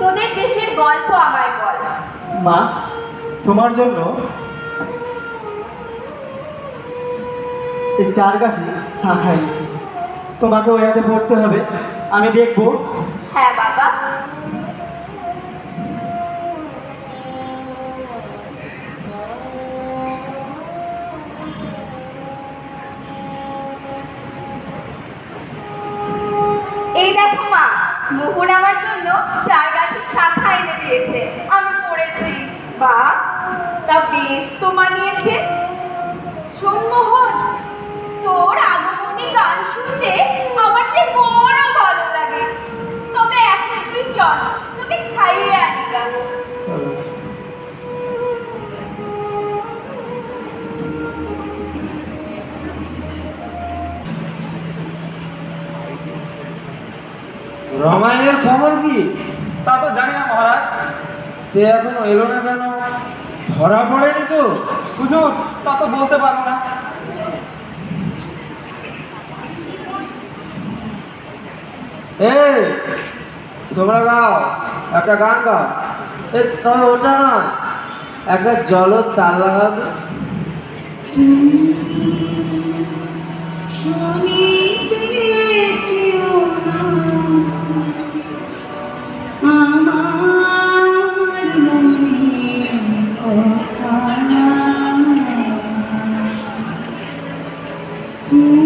তোদের দেশের গল্প আমায় বল। মা তোমার জন্য এই চার গাছে শাখা এনেছি তোমাকে ওই হাতে পড়তে হবে আমি দেখব। হ্যাঁ মোহন আমার জন্য চার গাছের শাখা এনে দিয়েছে। আমি পড়েছি। বা তা বেশ তো মানিয়েছে শোন রমায়ের খবর কি? তা তো জানি না মহারাজ। সে এখনও এলো না কেন? ধরা পড়েনি তো। হুজুর তা তো বলতে পারব না। এই তোমরা গাও একটা গান গাও। এ তবে ওটা না একটা জলত তাল লাগাও তো। শুনিতে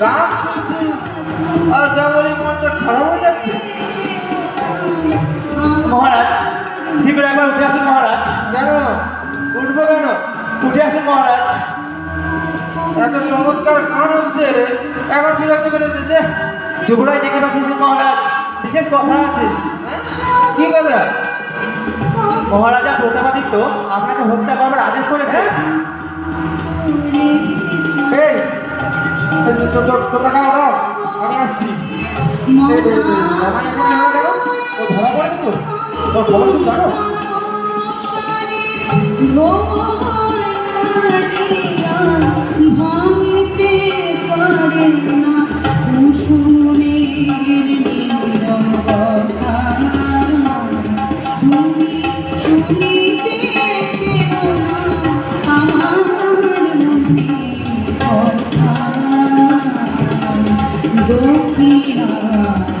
গান শুনছি আর কেবলই মনটা খারাপ হয়ে যাচ্ছে। মহারাজ শীঘ্র একবার উঠে আসুন মহারাজ। কেন? উঠবো কেন? উঠে আসুন মহারাজ। এত চমৎকার গান হচ্ছে রে। এখন বিরক্ত করে দিয়েছে যুবরাজ ডেকে পাঠিয়েছেন মহারাজ। বিশেষ কথা আছে। কি কথা? মহারাজা প্রতাপাদিত্য আপনাকে হত্যা করবার আদেশ করেছে তোমরা গাও আমি আসছি রমায়ের খবর হলো কেন? ও ধরা পড়েনি তো না কুসুমের দক্ষিণা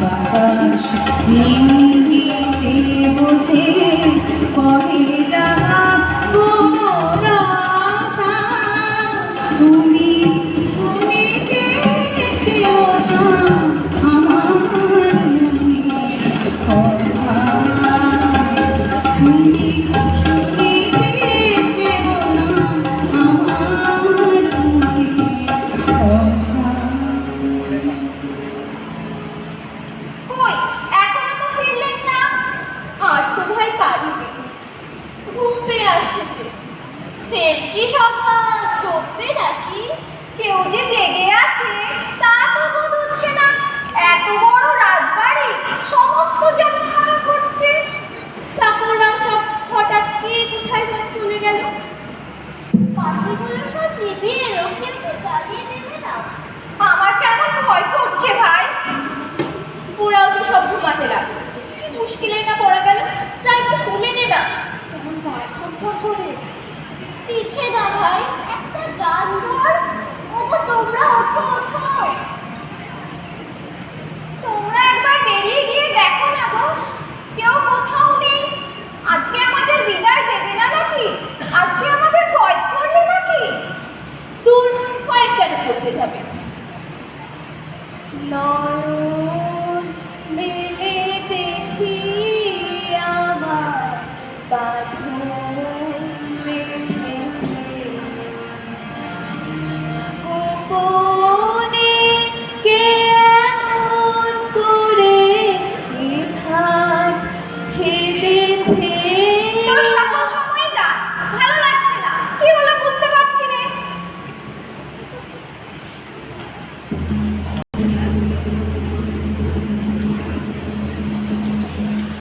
বাতাস ইঙ্গিতে বোঝে কহে ফের কি সকাল চোখবে নাকি কেউ যে জেগে আছে, তা তো বোধ হচ্ছে না। এত বড় রাজবাড়ি সমস্ত যেন পিছে না ভাই একটা গান ধর ওগো তোমরা ওঠো ওঠো। তোমরা একবার বেরিয়ে গিয়ে দেখো না গো কেউ কোথাও নেই। আজকে আমাদের বিদায় দেবে না নাকি? আজকে আমাদের কয়েক করলে নাকি? দূর কয়েক কেন করতে যাবে? নয়ন